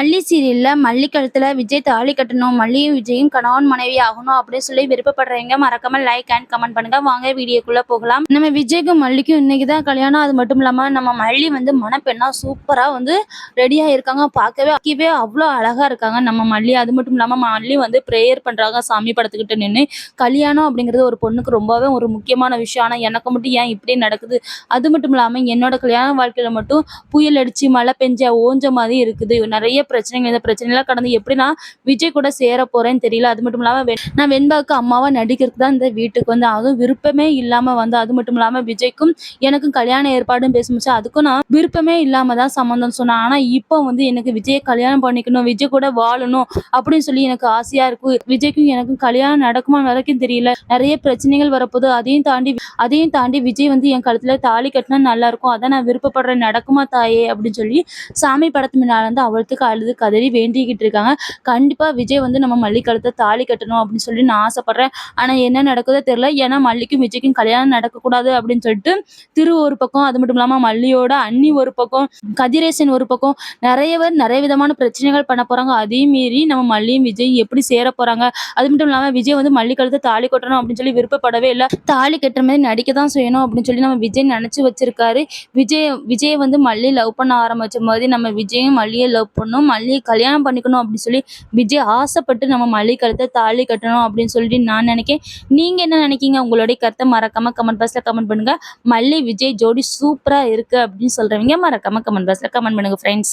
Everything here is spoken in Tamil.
மல்லி சீரியல்ல மல்லி கழுத்துல விஜய் தாலி கட்டணும் மல்லியும் விஜயும் கணவன் மனைவி ஆகணும் அப்படின்னு சொல்லி விருப்பப்படுறவங்க மறக்காம லைக் அண்ட் கமெண்ட் பண்ணுங்க. வாங்க வீடியோக்குள்ள போகலாம். நம்ம விஜய்க்கும் மல்லிக்கும் இன்னைக்கு தான் கல்யாணம். அது மட்டும் இல்லாம நம்ம மல்லி வந்து மணப்பெண்ணா சூப்பரா வந்து ரெடியா இருக்காங்க பார்க்கவே அக்கவே அவ்வளோ அழகா இருக்காங்க நம்ம மல்லி. அது மட்டும் இல்லாம மல்லி வந்து ப்ரேயர் பண்றாங்க சாமி படத்துக்கிட்ட நின்று கல்யாணம் அப்படிங்கிறது ஒரு பொண்ணுக்கு ரொம்பவே ஒரு முக்கியமான விஷயம். ஆனா எனக்கு மட்டும் ஏன் இப்படி நடக்குது? அது மட்டும் இல்லாம என்னோட கல்யாண வாழ்க்கையில மட்டும் புயல் அடிச்சு மழை பெஞ்ச ஓஞ்ச மாதிரி இருக்குது. நிறைய பிரச்சனைகள் இந்த பிரச்சனைலாம் கடந்து எப்படி நான் விஜய் கூட சேர போறேன்னு தெரியல. அது மட்டும் இல்லாமல் நான் வெண்பாவுக்கு அம்மாவா நடிக்கிறதுக்கு தான் இந்த வீட்டுக்கு வந்து ஆகும் விருப்பமே இல்லாம வந்து அது மட்டும் இல்லாம விஜய்க்கும் எனக்கும் கல்யாண ஏற்பாடும் பேசும்போது அதுக்கும் நான் விருப்பமே இல்லாம தான் சம்மந்தம் சொன்னேன். ஆனா இப்போ வந்து எனக்கு விஜயை கல்யாணம் பண்ணிக்கணும் விஜய் கூட வாழணும் அப்படின்னு சொல்லி எனக்கு ஆசையா இருக்கும் விஜய்க்கும் எனக்கும் கல்யாணம் நடக்குமா வரைக்கும் தெரியல. நிறைய பிரச்சனைகள் வரப்போது அதையும் தாண்டி அதையும் தாண்டி விஜய் வந்து என் கழுத்துல தாலி கட்டினா நல்லா இருக்கும். அதான் நான் விருப்பப்படுறேன். நடக்குமா தாயே அப்படின்னு சொல்லி சாமி படத்து முன்னால வந்து அவளுக்கு அழுது கதறி வேண்டிக்கிட்டு இருக்காங்க. கண்டிப்பாக விஜய் வந்து நம்ம மல்லிக்கழுத்தை தாலி கட்டணும் அப்படின்னு சொல்லி நான் ஆசைப்படுறேன். ஆனால் என்ன நடக்குதோ தெரியல. ஏன்னா மல்லிக்கும் விஜய்க்கும் கல்யாணம் நடக்கக்கூடாது அப்படின்னு சொல்லிட்டு திரு ஒரு பக்கம் அது மட்டும் இல்லாமல் மல்லியோட அண்ணி ஒரு பக்கம் கதிரேசன் ஒரு பக்கம் நிறைய பேர் நிறைய விதமான பிரச்சனைகள் பண்ண போகிறாங்க அதையும் மீறி நம்ம மல்லியும் விஜய் எப்படி சேர போகிறாங்க அது மட்டும் இல்லாமல் விஜய் வந்து மல்லிக்கழுத்தை தாலி கட்டணும் அப்படின்னு சொல்லி விருப்பப்படவே இல்லை. தாலி கட்டுற மாதிரி நடிக்க தான் செய்யணும் அப்படின்னு சொல்லி நம்ம விஜய் நினச்சி வச்சிருக்காரு. விஜய் விஜய் வந்து மல்லி லவ் பண்ண ஆரம்பிச்ச மாதிரி நம்ம விஜயும் மல்லியை லவ் பண்ணணும் மல்லிகை கல்யாணம் பண்ணிக்கணும் அப்படின்னு சொல்லி விஜய் ஆசைப்பட்டு நம்ம மல்லிகை கழுத்தை தாலி கட்டணும் அப்படின்னு சொல்லிட்டு நான் நினைக்கிறேன் நீங்க என்ன நினைக்கீங்க? உங்களுடைய கருத்தை மறக்காம கமெண்ட் பாக்ஸில் கமெண்ட் பண்ணுங்க. மல்லி விஜய் ஜோடி சூப்பரா இருக்கு அப்படின்னு சொல்கிறவங்க மறக்காம கமெண்ட் பாக்ஸில் கமெண்ட் பண்ணுங்க ஃப்ரெண்ட்ஸ்